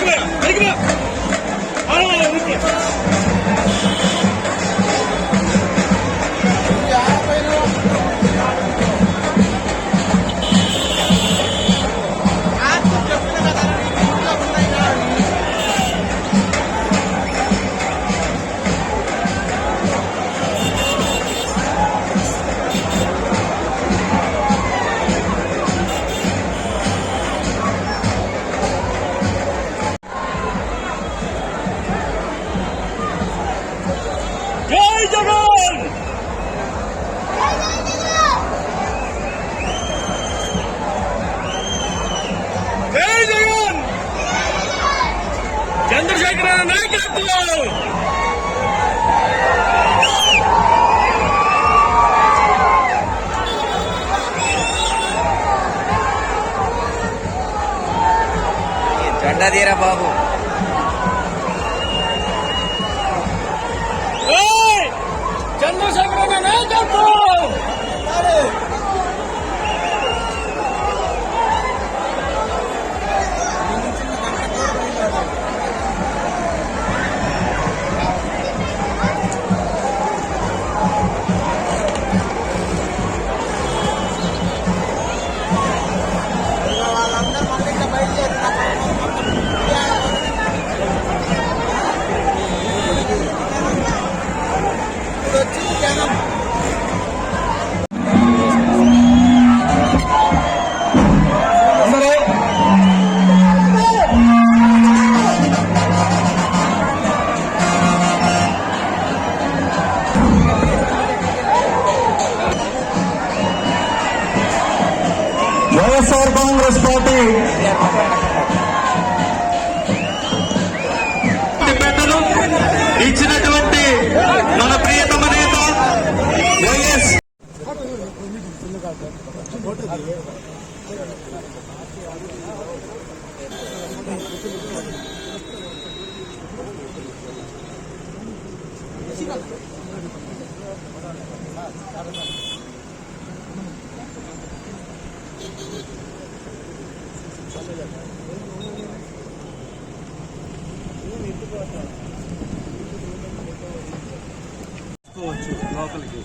அடிக்கணும் அடிக்கணும். ஆனா జెండా తీరా బాబు ఏయ్! కాంగ్రెస్ పార్టీ పెద్దలు ఇచ్చినటువంటి మన ప్రియతమ నేత వైఎస్ Thank you. తీసుకోవచ్చు లోపలికి.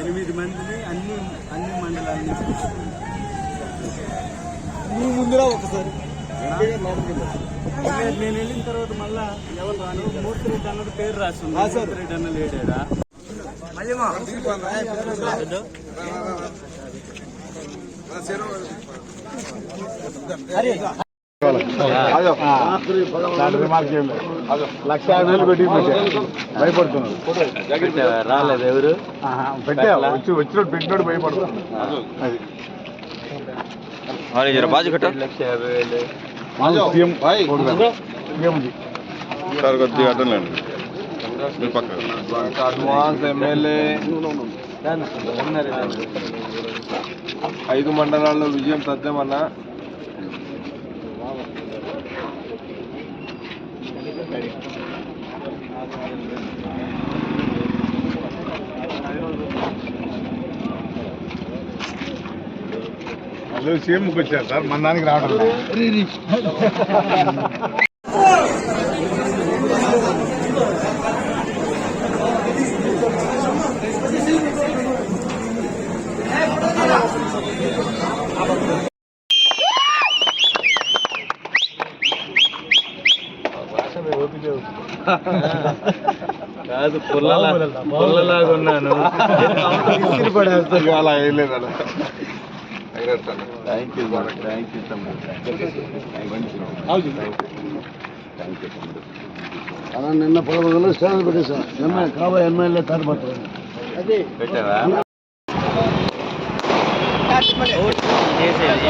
ఎనిమిది మందిని అన్ని అన్ని మండలాల నుంచి. నువ్వు ముందురా ఒకసారి. నేను నేను వెళ్ళిన తర్వాత మళ్ళా ఎవరు రాను మూర్తి రెడ్డి అన్నది పేరు రాస్తుంది మూర్తి రెడ్డి అన్న లేడాడా? లక్ష యాభై వేలు పెట్టి భయపడుతున్నారు రాలేదు ఎవరు పెట్టా వచ్చి వచ్చినట్టు పెట్టినట్టు భయపడుతున్నారు అది బాజు కట్ట లక్ష యాభై వేలు సీఎం సీఎంజీ సార్ కొద్దిగా అటండి మీ పక్క అడ్వాన్స్ ఎమ్మెల్యే ఐదు మండలాల్లో విజయం తథ్యమన్న వాళ్ళు సీఎంకి వచ్చారు సార్ మన దానికి రావడం కాదు పుల్లలా పుల్లలాగా ఉన్నాను ఇసిరి పడేస్తారు అలా ఏం లేదు అలా థ్యాంక్ యూ థ్యాంక్ యూ అలా నిన్న పదకొండు వందలు స్టేషన్ పెట్టేసా ఎమ్మెల్యే కాబోయే ఎమ్మెల్యే తాడిపత్రం పెట్టావా చేసేది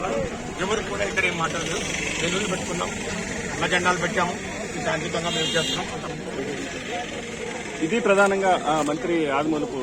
కూడా ఎవరు కూడా ఇక్కడ ఏం మాట్లాడలేదు. తెలుగులు పెట్టుకున్నాం. అన్న జెండాలు పెట్టాము. శాంతియుతంగా మేము చేస్తున్నాం. ఇది ప్రధానంగా మంత్రి ఆదిమూలపు